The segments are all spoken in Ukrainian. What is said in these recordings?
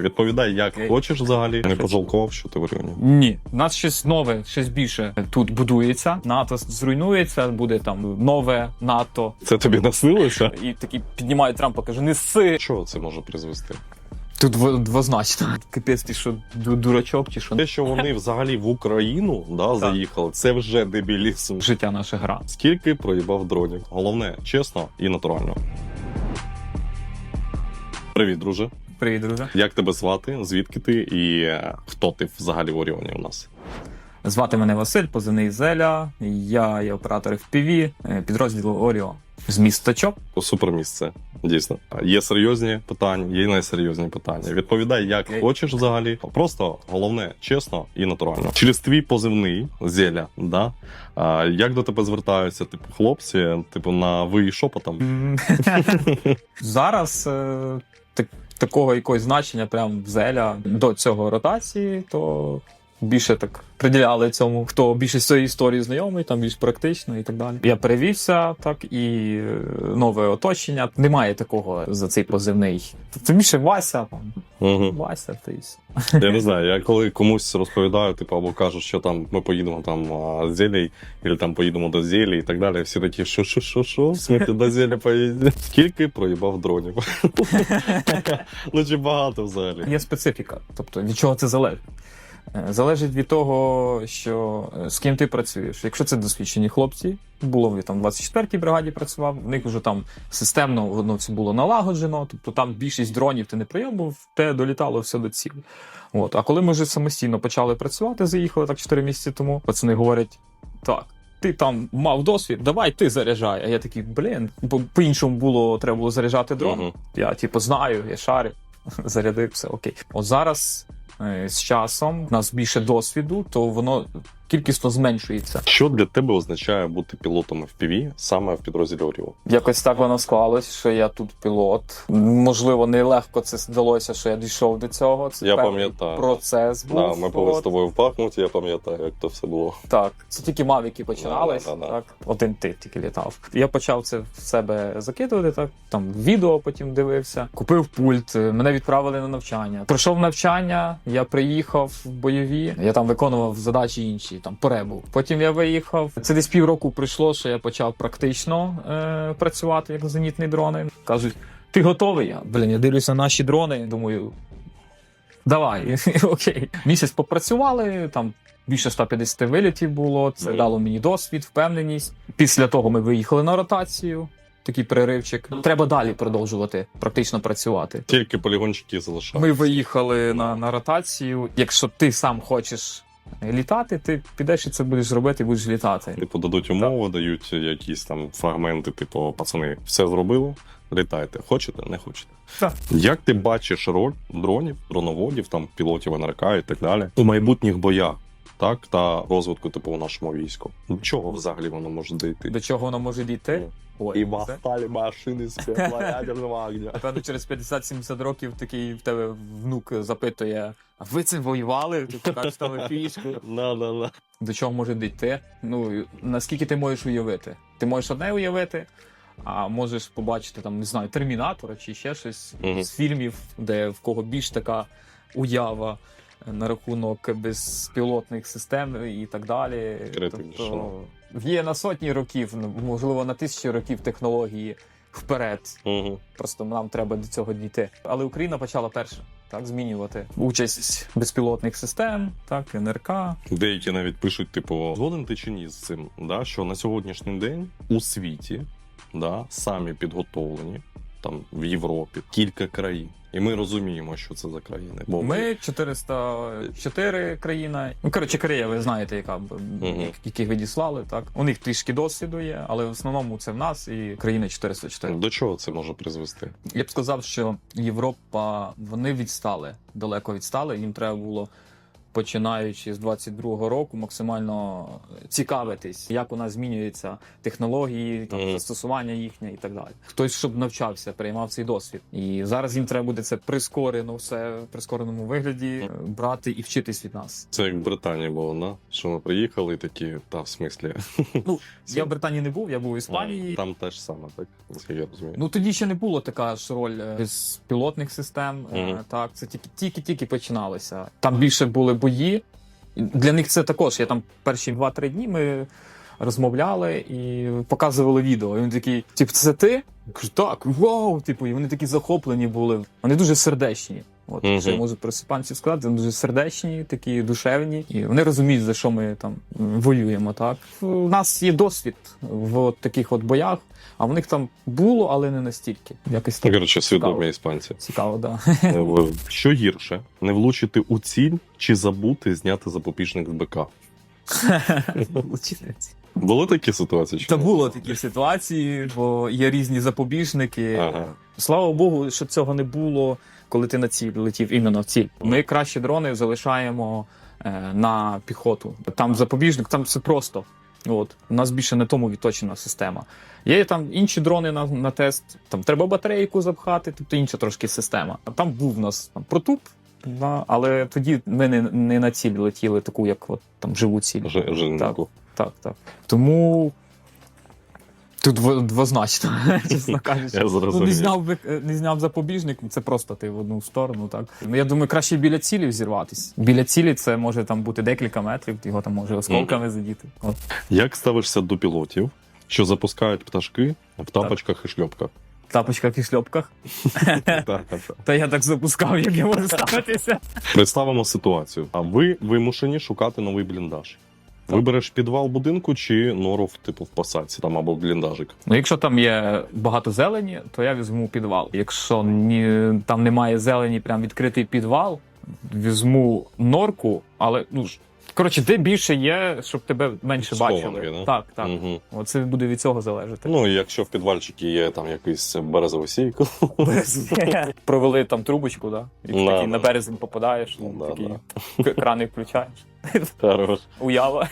Відповідай, як хочеш взагалі. Не пожалкував, що ти в Оріоні. Ні, у нас щось нове, щось більше тут будується. НАТО зруйнується, буде там нове НАТО. Це тобі наснилося? І такі піднімають Трампа, каже: неси. Що це може призвести? Тут двозначно. Капець, ти що дурачок чи що? Те, що вони взагалі в Україну да, заїхали, це вже дебілізм. Життя наша гра. Скільки проїбав дронів? Головне, чесно і натурально. Привіт, друже. Привіт, друже. Як тебе звати? Звідки ти і е, хто ти взагалі в Оріоні у нас? Звати мене Василь, позивний Зеля. Я є оператор FPV е, підрозділу Оріо з міста Чоп. Супер місце, дійсно. Є серйозні питання, є найсерйозні питання. Відповідай, як Окей. хочеш взагалі. Просто головне, чесно і натурально. Через твій позивний зеля, да? А, як до тебе звертаються, типу, хлопці, типу, на ви і шепотом? Зараз е, так, такого якогось значення, прям Зеля до цього ротації, то більше так приділяли цьому, хто більше з цієї історії знайомий, там більш практично і так далі. Я перевівся, так і е, нове оточення. Немає такого за цей позивний. Це більше Вася, там, Угу. Вася, ти. Я не знаю, я коли комусь розповідаю, типу, або кажу, що там ми поїдемо там з зелій, або там поїдемо до зелі і так далі. Всі такі, що, що, що, що? В до зелі поїдемо? Скільки проїбав дронів? ну чи багато взагалі? Є специфіка, тобто від чого це залежить. Е, Залежить від того, що е, з ким ти працюєш. Якщо це досвідчені хлопці, було в там в 24-й бригаді працював, в них вже там системно воно все було налагоджено, тобто там більшість дронів ти не прийомив, те долітало все до цілі. От. А коли ми вже самостійно почали працювати, заїхали так 4 місяці тому, пацани говорять: так. Ти там мав досвід, давай ти заряджай. А я такий, блін, бо по-іншому було, треба було заряджати дрон. Мгм. Я типу знаю, я шарю. Зарядив все окей. От зараз з часом. У нас більше досвіду, то воно кількісно зменшується. Що для тебе означає бути пілотом FPV саме в підрозділі Оріо? Якось так воно склалось, що я тут пілот. Можливо, нелегко це здалося, що я дійшов до цього. Це Я пам'ятаю. процес був. Да, ми були з тобою в Бахмуті, я пам'ятаю, як то все було. Так, це тільки мавіки починались. Да, да, да. Так, один ти тільки літав. Я почав це в себе закидувати. Так там відео потім дивився. Купив пульт. Мене відправили на навчання. Пройшов навчання. Я приїхав в бойові. Я там виконував задачі інші, там по ребу. Потім я виїхав. Це десь півроку пройшло, що я почав практично е, працювати як зенітний дрони. Кажуть, ти готовий? Я блін, я дивлюся на наші дрони. Думаю, давай, окей. Місяць попрацювали там. Більше 150 вилітів було. Це дало мені досвід, впевненість. Після того ми виїхали на ротацію. Такий переривчик. Треба далі продовжувати практично працювати. Тільки полігончики залишали. Ми виїхали на, на ротацію. Якщо ти сам хочеш літати, ти підеш і це будеш робити, і будеш літати. Типу дадуть умови, дають якісь там фрагменти, типу, пацани, все зробили, літайте. Хочете, не хочете. Так. Як ти бачиш роль дронів, дроноводів, там пілотів НРК і так далі у майбутніх боях, так та розвитку, типу, у нашому війську? До чого взагалі воно може дійти? До чого воно може дійти? Ой, І це- восстали машини з пекла ядерного огня. Напевно, через 50-70 років такий в тебе внук запитує: а ви цим воювали? Ти кажеш, що ви До чого може дійти? Ну наскільки ти можеш уявити? Ти можеш одне уявити, а можеш побачити там, не знаю, термінатора чи ще щось з фільмів, де в кого більш така уява на рахунок безпілотних систем і так далі. Тобто є на сотні років, можливо, на тисячі років технології вперед. Угу. Просто нам треба до цього дійти. Але Україна почала перша так змінювати участь безпілотних систем, так НРК. Деякі навіть пишуть, типу, згоден ти чи ні з цим, да, що на сьогоднішній день у світі да, самі підготовлені там в Європі кілька країн. І ми розуміємо, що це за країни. Бо Ми 404 країна. Ну коротше, Корея, ви знаєте, яка б- Мгм. яких відіслали. Так у них трішки досвіду є, але в основному це в нас і країна 404. до чого це може призвести? Я б сказав, що Європа вони відстали, далеко відстали. Їм треба було починаючи з 22-го року, максимально цікавитись, як у нас змінюються технології, там застосування їхнє і так далі. Хтось щоб навчався, приймав цей досвід. І зараз їм треба буде це прискорено, все в прискореному вигляді е, брати і вчитись від нас. Це як в Британії було, да? що ми приїхали і такі, та в смислі. Ну я в Британії не був, я був в Іспанії. Там теж саме, так? Я розумію. Ну тоді ще не було така ж роль е, безпілотних систем. е, Мгм. Так, це тільки тільки тільки починалося. Там більше були бої. Для них це також. Я там перші 2-3 дні ми розмовляли і показували відео. І він такий, типу, це ти? Я кажу, так, вау! Типу, і вони такі захоплені були. Вони дуже сердечні. От Мгм. що я можу про іспанців сказати, вони дуже сердечні, такі душевні, і вони розуміють, за що ми там воюємо. Так у нас є досвід в от таких от боях, а в них там було, але не настільки. Якось так коротше, свідомі Цікаво. іспанці. цікаво, да. Е, Що гірше, не влучити у ціль чи забути зняти запобіжник з БК? Були такі ситуації? чи Та було такі ситуації, бо є різні запобіжники. Ага. Слава Богу, що цього не було, коли ти на ціль летів іменно в ціль. Ми кращі дрони залишаємо е, на піхоту. Там запобіжник, там все просто. От у нас більше на тому відточена система. Є там інші дрони на, на тест. Там треба батарейку запхати, тобто інша трошки система. Там був у нас там протуп. Да, але тоді ми не, не на ціль летіли, таку, як от там живу ціль. Ж- так, Так, так. Тому тут дво- двозначно, чесно кажучи. Я Ну, не зняв би е, не зняв запобіжник, це просто ти в одну сторону, так. Ну, я думаю, краще біля цілі взірватись. Біля цілі це може там бути декілька метрів, його там може осколками задіти. От. Як ставишся до пілотів, що запускають пташки в тапочках і шльопках? В тапочках і шльопках. Та я так запускав, як я можу ставитися. Представимо ситуацію. А ви вимушені шукати новий бліндаж. Вибереш підвал будинку чи нору типу в посадці там або бліндажик. Ну, якщо там є багато зелені, то я візьму підвал. Якщо ні, там немає зелені, прям відкритий підвал, візьму норку, але ну. Коротше, де більше є, щоб тебе менше Схованки, бачили. да? Так, так. Угу. Оце буде від цього залежати. Ну і якщо в підвальчикі є там якийсь березовий сік, Провели там трубочку, да? І ти Да, такий да. на березень попадаєш, ну, Да, такий к- крани включаєш. хорош. Уява.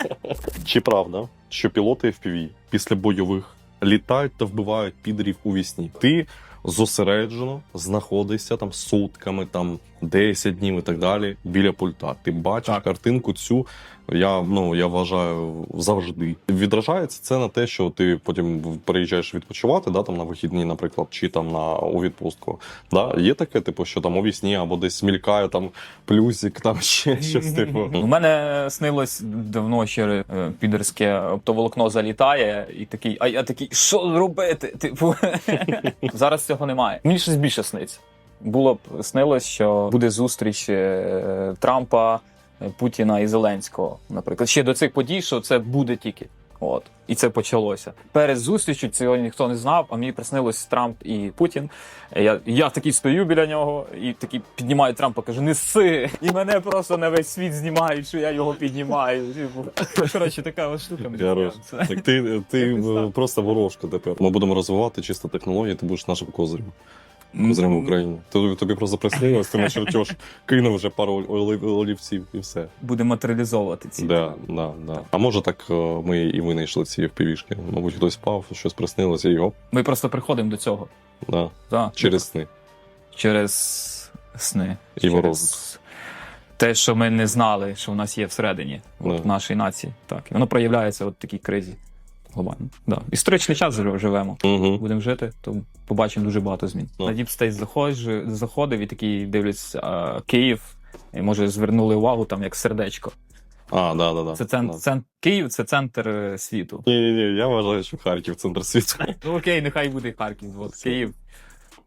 Чи правда, що пілоти FPV після бойових літають та вбивають підрів у вісні? Ти зосереджено знаходишся там сутками, там 10 днів і так далі біля пульта. Ти бачиш Так. картинку цю. Я ну я вважаю завжди. Відражається це на те, що ти потім приїжджаєш відпочивати, да, там на вихідні, наприклад, чи там на у відпустку. Да? Є таке, типу, що там у вісні або десь мількає там плюсик, там ще щось типу. У мене снилось давно ще е, підерське оптоволокно залітає, і такий, а я такий, що робити? Типу, зараз цього немає. Мені щось більше сниться. Було б снилось, що буде зустріч е, Трампа, Путіна і Зеленського, наприклад. Ще до цих подій, що це буде тільки. От і це почалося. Перед зустрічю цього ніхто не знав, а мені приснилось Трамп і Путін. Я, я такий стою біля нього і такий піднімаю Трампа, кажу, неси! І мене просто на весь світ знімають, що я його піднімаю. Типу, Коротше, така ось штука. мені. Так ти, ти просто ворожка тепер. Ми будемо розвивати чисто технології, ти будеш нашим козирем. В Україні. Тобі, тобі просто приснилось, ти на чертеж кинув вже пару олів- олівців і все. Буде матеріалізовувати ці. Да, да, да. А може так е, ми і винайшли ці впівішки. Мабуть, хтось спав, щось приснилося і оп, Ми просто приходимо до цього. да. Да. через сни. Через сни. І через те, що ми не знали, що в нас є всередині от, Да. нашої нації. Так. І воно проявляється от в такій кризі. Глобально. Да. Історичний час жив- живемо. Угу. Будемо жити, то побачимо дуже багато змін. Ну. На State заходжу, заходив і такий дивлюсь а, Київ. І може звернули увагу там як сердечко. А, да, да, да. Це центр, Да. центр Київ, це центр е, світу. Ні, ні, ні, я вважаю, що Харків центр світу. Ну окей, нехай буде Харків. От Київ.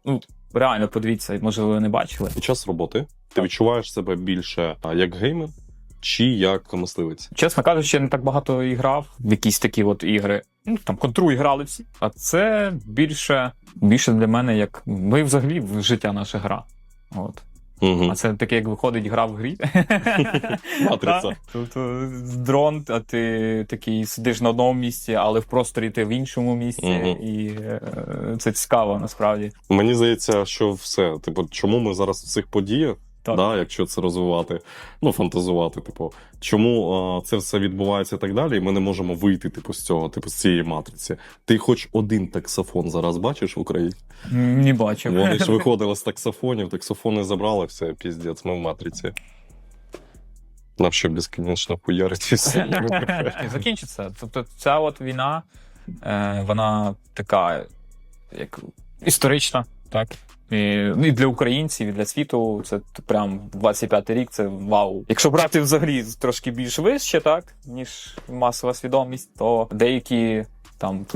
Ну реально подивіться, може ви не бачили. Під час роботи ти відчуваєш себе більше а, як геймер чи як мисливець? Чесно кажучи, я не так багато і грав в якісь такі от ігри. Ну там контру і грали всі. А це більше, більше для мене як. Ми взагалі в життя наша гра. От. Угу. А це таке, як виходить гра в грі. Матриця. Тобто дрон, а ти такий сидиш на одному місці, але в просторі ти в іншому місці. Мгм. І е, це цікаво насправді. Мені здається, що все. Типу, чому ми зараз в цих подіях Так. Да, якщо це розвивати, ну фантазувати, типу, чому а, це все відбувається і так далі, і ми не можемо вийти, типу, з цього, типу, з цієї матриці. Ти хоч один таксофон зараз бачиш в Україні? Не бачив. Вони ж виходили з таксофонів, таксофони забрали, все, піздець, ми в матриці. Нам безкінечно хуярить і все. Закінчиться. Тобто ця от війна, е, вона така, як історична, так? І, ну, і для українців, і для світу це прям 25-й рік, це вау. Якщо брати взагалі трошки більш вище, так, ніж масова свідомість, то деякі там.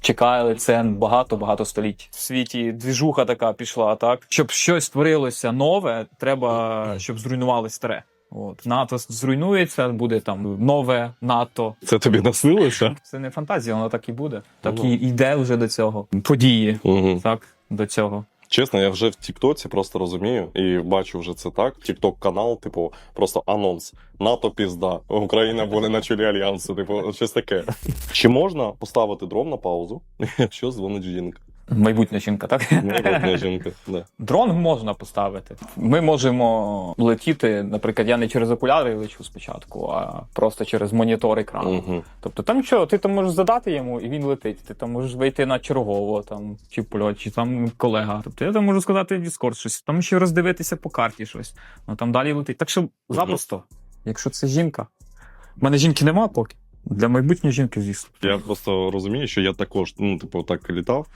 Чекали це багато-багато століть. В світі двіжуха така пішла, так? Щоб щось творилося нове, треба, щоб зруйнували старе. От НАТО зруйнується, буде там нове НАТО. Це тобі наснилося? Це не фантазія, воно так і буде. Так Ну. і йде вже до цього. Події, Угу. так, до цього. Чесно, я вже в Тіктоці просто розумію і бачу вже це так. Тікток канал, типу, просто анонс. НАТО пізда. Україна буде на чолі альянсу. Типу, щось таке. Чи можна поставити дрон на паузу, якщо дзвонить жінка? Майбутня жінка, так? Майбутня жінка. Да. Дрон можна поставити. Ми можемо летіти, наприклад, я не через окуляри лечу спочатку, а просто через монітор екрану. Угу. Тобто там нічого, ти там можеш задати йому, і він летить. Ти там можеш вийти на чергового, там, чи польот, чи там колега. Тобто я там можу сказати в Discord щось, там ще роздивитися по карті щось. Ну там далі летить. Так що запросто, якщо це жінка. У мене жінки нема поки. Для майбутньої жінки, звісно. Я просто розумію, що я також, ну, типу, так літав.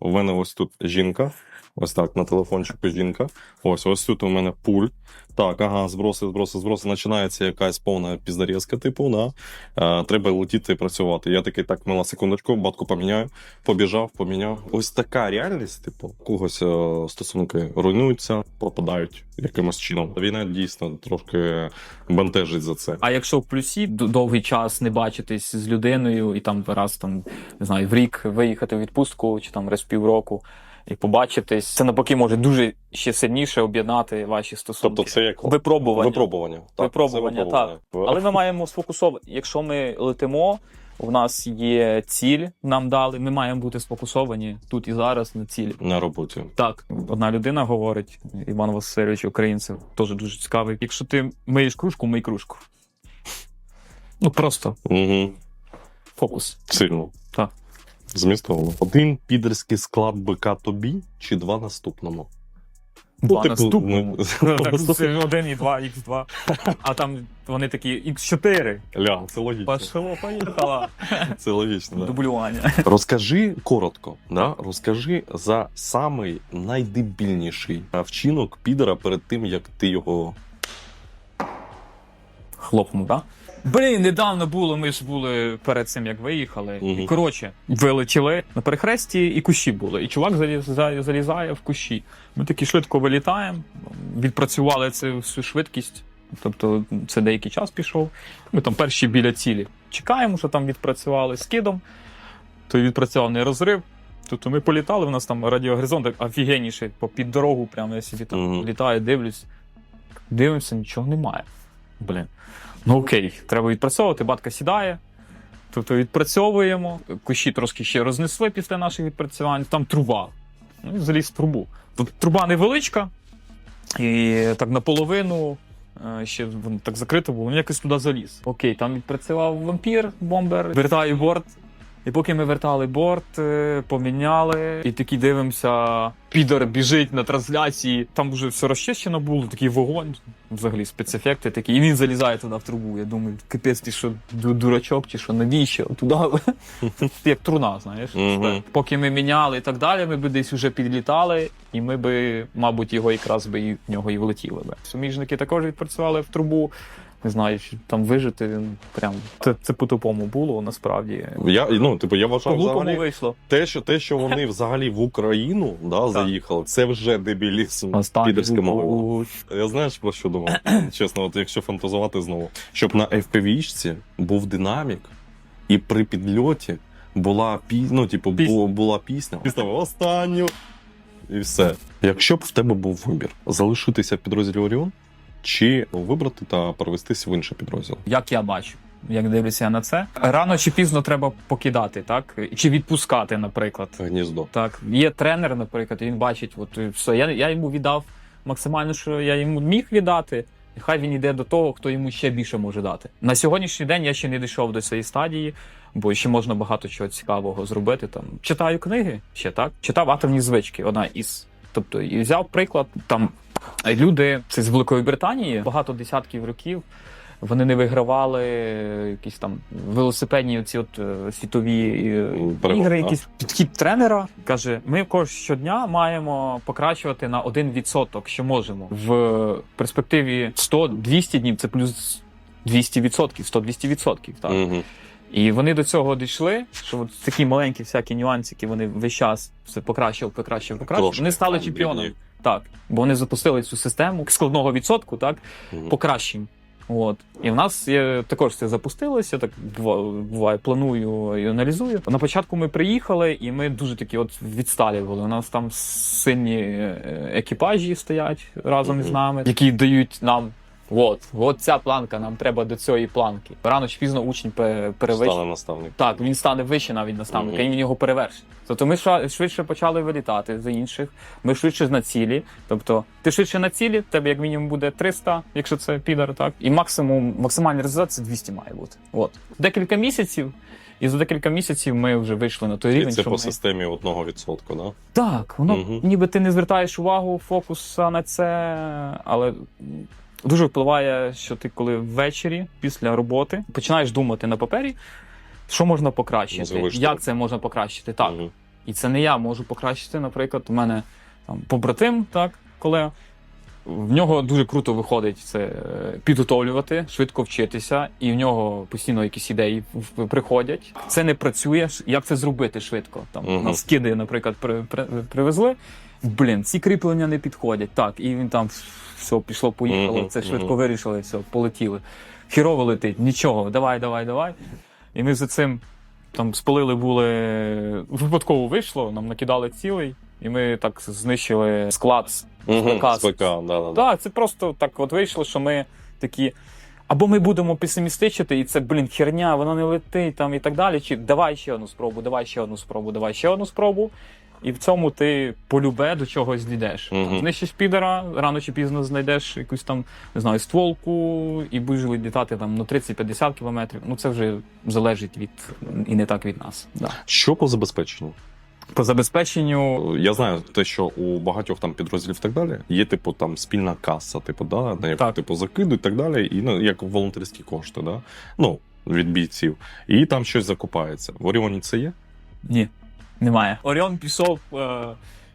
У мене ось тут жінка. Ось так, на телефончику жінка. Ось, ось тут у мене пульт. Так, ага, зброси, зброси, зброси. Починається якась повна піздарізка, типу, да. Е, треба летіти і працювати. Я такий, так, мила секундочку, батку поміняю, побіжав, поміняв. Ось така реальність, типу, когось е, стосунки руйнуються, пропадають якимось чином. Війна дійсно трошки бентежить за це. А якщо в плюсі довгий час не бачитись з людиною і там раз там не знаю в рік виїхати в відпустку чи там раз півроку і побачитись, це навпаки може дуже ще сильніше об'єднати ваші стосунки. Тобто це як випробування. випробування. Так, Випробування, це випробування. Але ми маємо сфокусовані. Якщо ми летимо, у нас є ціль, нам дали. Ми маємо бути сфокусовані тут і зараз на цілі. на роботі. Так, одна людина говорить, Іван Васильович, українців, теж дуже цікавий. Якщо ти миєш кружку, мий кружку. Ну просто Угу. фокус. Сильно. Змістовно. Один підерський склад БК тобі чи два наступному? Два типу, наступному. ми- Так, це один і два, х 2 А там вони такі Х4. Ля, це логічно. Пошло, поїхала. Це логічно, да. Дублювання. Розкажи коротко, да? розкажи за самий найдебільніший вчинок підера перед тим, як ти його. Хлопнув, так? Блін, недавно було, ми ж були перед цим, як виїхали. Мгм. І коротше, вилетіли на перехресті, і кущі були. І чувак залізає, залізає в кущі. Ми такі швидко вилітаємо, відпрацювали цю всю швидкість. Тобто це деякий час пішов. Ми там перші біля цілі. Чекаємо, що там відпрацювали скидом. Той відпрацював не розрив. Тобто ми політали, у нас там радіогоризонт офігенніший, по під дорогу, прямо я собі там Мгм. літаю, дивлюсь. Дивимося, нічого немає. Блін. Ну окей, треба відпрацьовувати, батка сідає. Тобто відпрацьовуємо. Кущі трошки ще рознесли після наших відпрацювань. Там труба. Ну, і заліз в трубу. Тут труба невеличка, і так наполовину. е, Ще воно так закрито було, він якось туди заліз. Окей, там відпрацював вампір, бомбер, вертаю борт. І поки ми вертали борт, е, поміняли, і такі дивимося, підер біжить на трансляції. Там вже все розчищено було, такий вогонь, взагалі спецефекти такі. І він залізає туди в трубу. Я думаю, капець, ти що, ду- дурачок, чи що, навіщо? Туди як труна, знаєш. Поки ми міняли і так далі, ми б десь вже підлітали, і ми би, мабуть, його якраз би в нього і влетіли би. Суміжники також відпрацювали в трубу. Не знаю, чи там вижити він прям це, це по-тупому було насправді. Я, ну, типу, я По вважаю, взагалі, вийшло. те, що, те, що вони взагалі в Україну да, заїхали, це вже дебілізм підерським був- Я знаєш про що думав? Чесно, от якщо фантазувати знову, щоб на FPV-шці був динамік, і при підльоті була пі... ну, типу, Пісня. бу- була пісня. Пісня останню. І все. Якщо б в тебе був вибір залишитися в підрозділі Оріон, чи вибрати та перевестись в інший підрозділ? Як я бачу, як дивлюся на це, рано чи пізно треба покидати, так? Чи відпускати, наприклад. Гніздо. Так, є тренер, наприклад, він бачить, от все. Я, я йому віддав максимально, що я йому міг віддати. і Хай він йде до того, хто йому ще більше може дати. На сьогоднішній день я ще не дійшов до цієї стадії, бо ще можна багато чого цікавого зробити. Там читаю книги ще так. Читав атомні звички. Одна із. Тобто, і взяв приклад там люди, це з Великої Британії, багато десятків років. Вони не вигравали якісь там велосипедні оці от е, світові е, ігри, якісь підхід тренера каже: ми кож щодня маємо покращувати на 1%, що можемо. В перспективі 100-200 днів це плюс 200%, 100-200%. Так? Угу. І вони до цього дійшли, що от такі маленькі всякі нюансики, вони весь час все покращили, покращили. Трошки Вони стали бідні. Так, бо вони запустили цю систему складного відсотку, так, покращень. От. І в нас є, також це запустилося, так буває, планую і аналізую. На початку ми приїхали, і ми дуже такі от відсталі були. У нас там сильні е, екіпажі стоять разом із нами, які дають нам. От, от ця планка, нам треба до цієї планки. Рано чи пізно учень пе- перевищить. Стане наставник. Так, він стане вище навіть наставника, Мгм. і він його перевершить. Тобто ми швидше почали вилітати за інших, ми швидше на цілі. Тобто, ти швидше на цілі, тебе як мінімум буде 300, якщо це підар, так? І максимум, максимальний результат це 200 має бути. От. Декілька місяців, і за декілька місяців ми вже вийшли на той І рівень, це що по ми... системі одного відсотку, да? Так, воно Мгм. ніби ти не звертаєш увагу фокуса на це, але дуже впливає, що ти коли ввечері після роботи починаєш думати на папері, що можна покращити, штурм. як це можна покращити. Так. Мгм. І це не я можу покращити. Наприклад, у мене там побратим, так, колега. В нього дуже круто виходить це е, підготовлювати, швидко вчитися, і в нього постійно якісь ідеї в- приходять. Це не працює. Ш- Як це зробити швидко? Там Мгм. нас скиди, наприклад, при, при, привезли. Блін, ці кріплення не підходять. Так, і він там все пішло, поїхало. Це швидко вирішили, все, полетіли. Хірово летить, нічого, давай, давай, давай. І ми за цим там спалили були. Випадково вийшло, нам накидали цілий, і ми так знищили склад. з-. СПК, да, да, да. Так, це просто так от вийшло, що ми такі. Або ми будемо песимістичити, і це, блін, херня, вона не летить там і так далі. Чи давай ще одну спробу, давай ще одну спробу, давай ще одну спробу. І в цьому ти полюбе до чогось дійдеш. Там Знищиш підера, рано чи пізно знайдеш якусь там, не знаю, стволку і будеш літати там на 30-50 кілометрів. Ну це вже залежить від і не так від нас. Да. Що по забезпеченню? По забезпеченню Я знаю те, що у багатьох там підрозділів і так далі є, типу, там спільна каса, типу, да, на яку Так. типу закидуть і так далі, і ну, як волонтерські кошти, да? ну, від бійців. І там щось закупається. В Оріоні це є? Ні, немає. Оріон пішов е,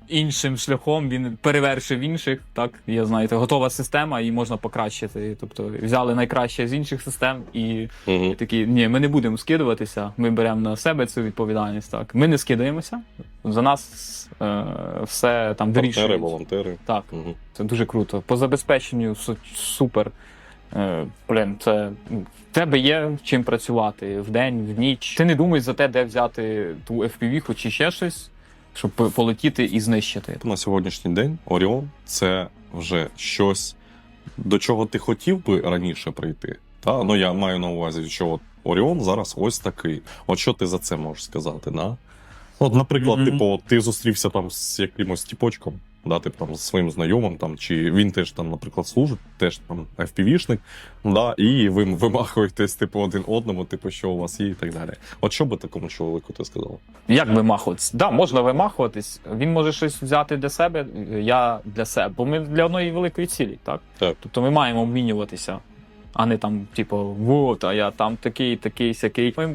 іншим шляхом, він перевершив інших. Так, я знаєте, готова система, і можна покращити. Тобто взяли найкраще з інших систем і Угу. такі: ні, ми не будемо скидуватися, ми беремо на себе цю відповідальність. Так, ми не скидаємося. За нас е, все там вирішують. волонтери. Так, Угу. це дуже круто. По забезпеченню су- супер. Е, блін, це в тебе є чим працювати вдень, в ніч. Ти не думаєш за те, де взяти ту FPV чи ще щось, щоб полетіти і знищити. На сьогоднішній день Оріон це вже щось, до чого ти хотів би раніше прийти. Та? Ну я маю на увазі, що от Оріон зараз ось такий. От що ти за це можеш сказати? Да? От, наприклад, Мгм. типу, от ти зустрівся там з якимось тіпочком, да, типу, там, своїм знайомим, там, чи він теж там, наприклад, служить, теж там FPV-шник, да, і ви вимахуєтесь, типу, один одному, типу, що у вас є, і так далі. От що би такому чоловіку ти сказав? Як вимахуватись? Да, можна вимахуватись. Він може щось взяти для себе, я для себе. Бо ми для одної великої цілі, так? Так. Тобто ми маємо обмінюватися. А не там, типу, вот, а я там такий, такий, сякий. Ми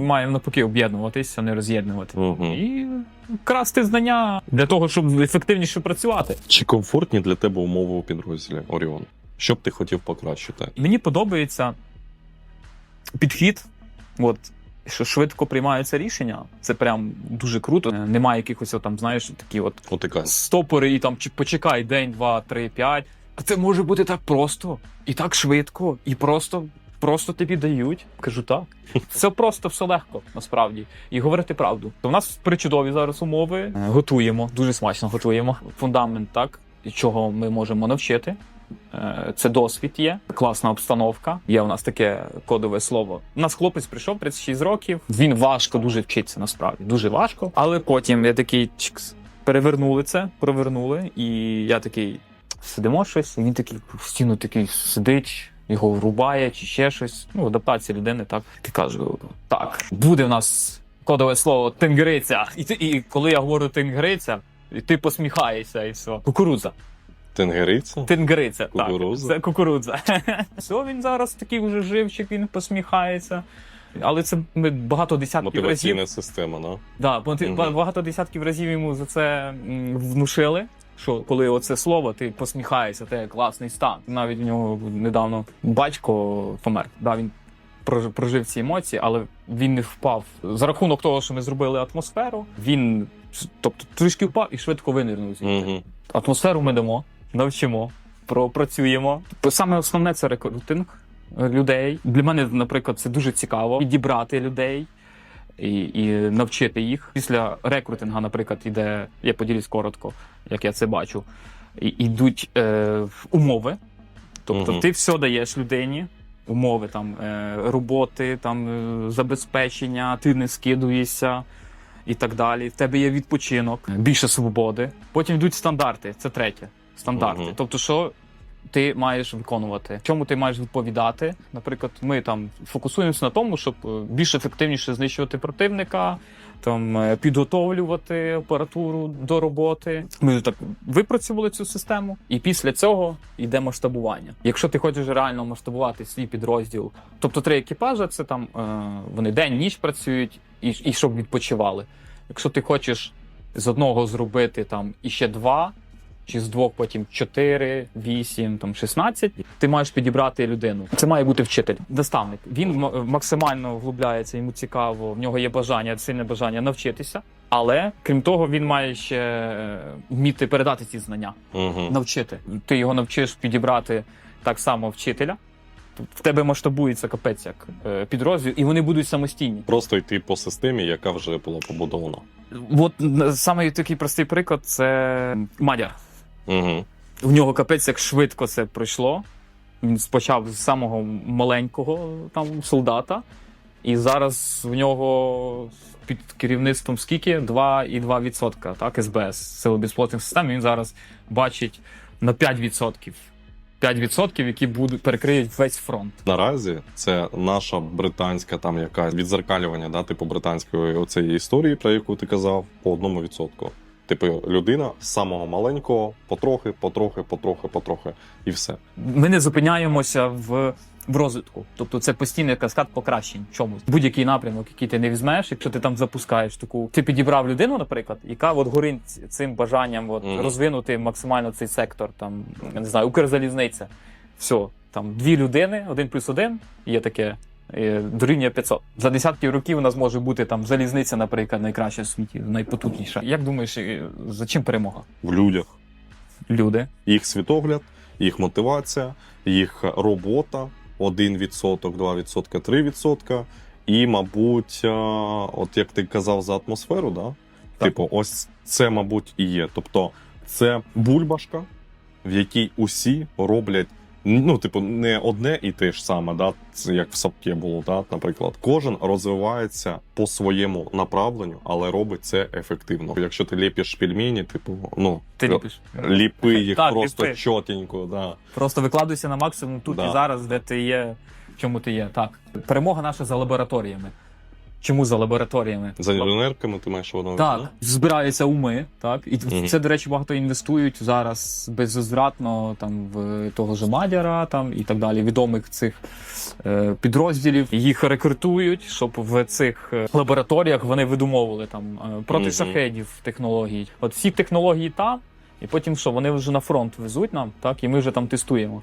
маємо навпаки об'єднуватися, а не роз'єднувати. Угу. І красти знання для того, щоб ефективніше працювати. Чи комфортні для тебе умови у підрозділі Оріон? Що б ти хотів покращити? Мені подобається підхід, от, що швидко приймаються рішення. Це прям дуже круто. Немає якихось там, знаєш, такі от Утикань. стопори і там чи- почекай день, два, три, п'ять. Це може бути так просто, і так швидко, і просто. Просто тобі дають, кажу так. Все просто, все легко, насправді. І говорити правду. В нас причудові зараз умови. Е, Готуємо, дуже смачно готуємо. Фундамент, так, чого ми можемо навчити. Е, Це досвід є, класна обстановка. Є у нас таке кодове слово. У нас хлопець прийшов 36 років. Він важко дуже вчиться, насправді, дуже важко. Але потім я такий чикс, перевернули це, провернули, і я такий. Сидимо щось, і він такий в стіну такий сидить, його врубає чи ще щось. Ну, адаптація людини, так. Ти кажу, так, буде в нас кодове слово тенгриця. І, ти, і коли я говорю тенгриця, і ти посміхаєшся і все. Кукурудза. Тенгериця? Кукурудза? Так, це кукурудза. Все, він зараз такий вже живчик, він посміхається. Але це ми багато десятків разів. Мотиваційна система, да? Да, Мгм. багато десятків разів йому за це внушили. Що коли оце слово, ти посміхаєшся, те класний стан. Навіть в нього недавно батько помер. Да, він прож- прожив ці емоції, але він не впав. За рахунок того, що ми зробили атмосферу, він тобто трішки впав і швидко винирнув звідти. Угу. Атмосферу ми дамо, навчимо, пропрацюємо. Саме основне це рекрутинг людей. Для мене, наприклад, це дуже цікаво підібрати людей. І, і навчити їх після рекрутинга, наприклад, іде, я поділюсь коротко, як я це бачу. І, йдуть е, умови. Тобто, Мгм. ти все даєш людині, умови там е, роботи, там е, забезпечення, ти не скидуєшся і так далі. В тебе є відпочинок, більше свободи. Потім йдуть стандарти. Це третє. Стандарти. Мгм. Тобто, що ти маєш виконувати, чому ти маєш відповідати. Наприклад, ми там фокусуємося на тому, щоб е, більш ефективніше знищувати противника. Там е, підготовлювати апаратуру до роботи. Ми так випрацювали цю систему, і після цього йде масштабування. Якщо ти хочеш реально масштабувати свій підрозділ, тобто три екіпажа, це там е, вони день ніч працюють і, і щоб відпочивали. Якщо ти хочеш з одного зробити там іще два, чи з двох потім 4, 8, там 16, ти маєш підібрати людину. Це має бути вчитель, наставник. Він максимально вглубляється, йому цікаво, в нього є бажання, сильне бажання навчитися. Але крім того, він має ще е, вміти передати ці знання, Угу. навчити. Ти його навчиш підібрати так само вчителя. В тебе масштабується капець як е, підрозділ, і вони будуть самостійні. Просто йти по системі, яка вже була побудована. От саме такий простий приклад це Мадяр. Угу. В нього капець як швидко це пройшло. Він почав з самого маленького там солдата, і зараз в нього під керівництвом скільки? 2,2%, так, СБС, Сили безпілотних систем. Він зараз бачить на 5%. 5%, які будуть перекриють весь фронт. Наразі це наша британська там якась відзеркалювання, да, типу британської оцеї історії, про яку ти казав, по одному відсотку. Типу, людина з самого маленького, потрохи, потрохи, потрохи, потрохи, і все. Ми не зупиняємося в, в розвитку. Тобто це постійний каскад покращень чомусь. Будь-який напрямок, який ти не візьмеш, якщо ти там запускаєш таку. Ти підібрав людину, наприклад, яка от горить цим бажанням от, Мгм. розвинути максимально цей сектор, там, я не знаю, Укрзалізниця. Все, там дві людини, один плюс один, є таке. Е, Дорівнює 500. За десятки років у нас може бути там залізниця, наприклад, найкраща в світі, найпотужніша. Як думаєш, е, за чим перемога? В людях Люди. їх світогляд, їх мотивація, їх робота 1%, 2%, 3%. І, мабуть, от як ти казав за атмосферу, да? Так. типу, ось це, мабуть, і є. Тобто, це бульбашка, в якій усі роблять. Ну, типу, не одне і те ж саме, да? це як в сапке було, да? наприклад. Кожен розвивається по своєму направленню, але робить це ефективно. Якщо ти ліпиш пельмені, типу, ну Ти ліпиш. ліпи їх Так, просто ліпи. чотенько, да. Просто викладуйся на максимум тут Да. і зараз, де ти є, чому ти є. Так. Перемога наша за лабораторіями. Чому за лабораторіями? За інженерками ти маєш воно. Так, збираються уми, так. І в Мгм. це, до речі, багато інвестують зараз безвозвратно там в того ж Мадяра там і так далі, відомих цих е, підрозділів. Їх рекрутують, щоб в цих е, лабораторіях вони видумовували там е, проти Мгм. шахедів технологій. От всі технології там, і потім що вони вже на фронт везуть нам, так, і ми вже там тестуємо.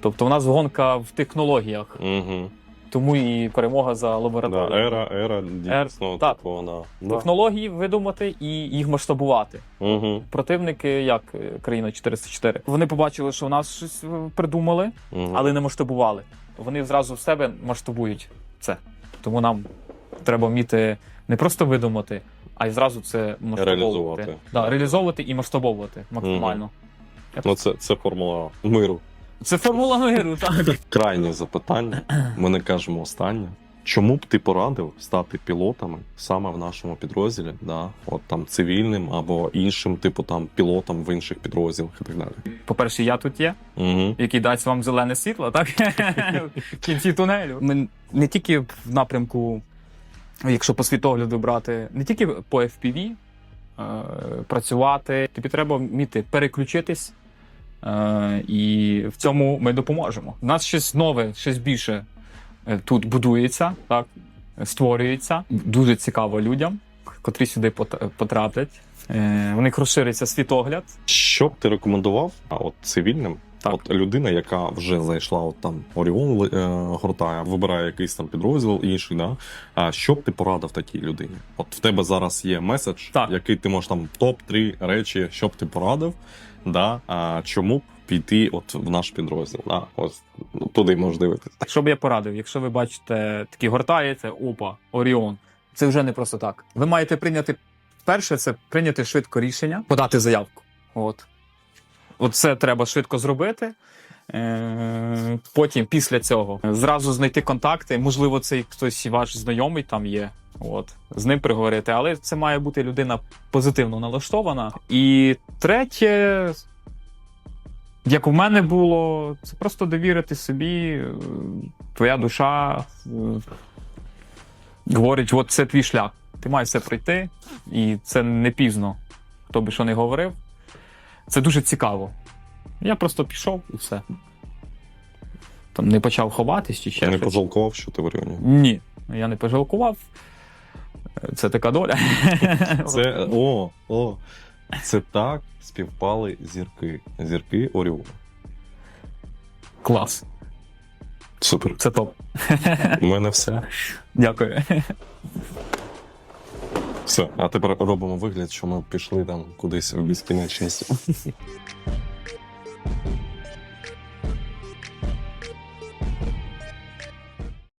Тобто, в нас гонка в технологіях, Угу. Тому і перемога за Да, ера, ера, дійсно, так. типу, вона. Да. Технології видумати і їх масштабувати. Угу. Противники, як е, країна 404, вони побачили, що в нас щось е, придумали, Угу. але не масштабували. Вони зразу в себе масштабують це. Тому нам треба вміти не просто видумати, а й зразу це масштабовувати. Реалізувати. Да, реалізовувати і масштабовувати максимально. Ну, це, це формула миру. Це формула миру, так. Крайнє запитання. Ми не кажемо останнє. Чому б ти порадив стати пілотами саме в нашому підрозділі, да? от там цивільним або іншим, типу там пілотом в інших підрозділах і так далі? По-перше, я тут є, Угу. який дасть вам зелене світло, так? в кінці тунелю. Ми не тільки в напрямку, якщо по світогляду брати, не тільки по FPV е, працювати, тобі треба вміти переключитись. Е, і в цьому ми допоможемо. У нас щось нове, щось більше е, тут будується, так, створюється. Дуже цікаво людям, котрі сюди пот- потраплять. Е, у них розшириться світогляд. Що б ти рекомендував а от цивільним? Так. От людина, яка вже зайшла, от там Оріон е, гортає, вибирає якийсь там підрозділ інший, да? А що б ти порадив такій людині? От в тебе зараз є меседж, Так. який ти можеш там топ-3 речі, що б ти порадив, да? а чому б піти от в наш підрозділ? Да? Ось ну, туди можеш дивитися. Що б я порадив, якщо ви бачите такі гортає, це опа, Оріон. Це вже не просто так. Ви маєте прийняти перше, це прийняти швидко рішення, подати заявку. От. От це треба швидко зробити. Е, Потім, після цього, зразу знайти контакти. Можливо, цей хтось ваш знайомий там є. От, з ним приговорити, але це має бути людина позитивно налаштована. І третє, як у мене було, це просто довірити собі. е, Твоя душа е, говорить: от це твій шлях. Ти маєш це пройти, і це не пізно. Хто би що не говорив. Це дуже цікаво. Я просто пішов і все. Там не почав ховатись чи ще Я не щось. пожалкував, що ти в Оріоні. Ні, я не пожалкував. Це така доля. Це о, о, це так співпали зірки. Зірки Оріона. Клас. Супер. Це топ. У мене все. Дякую. Все, а тепер робимо вигляд, що ми пішли там кудись в безкінечність.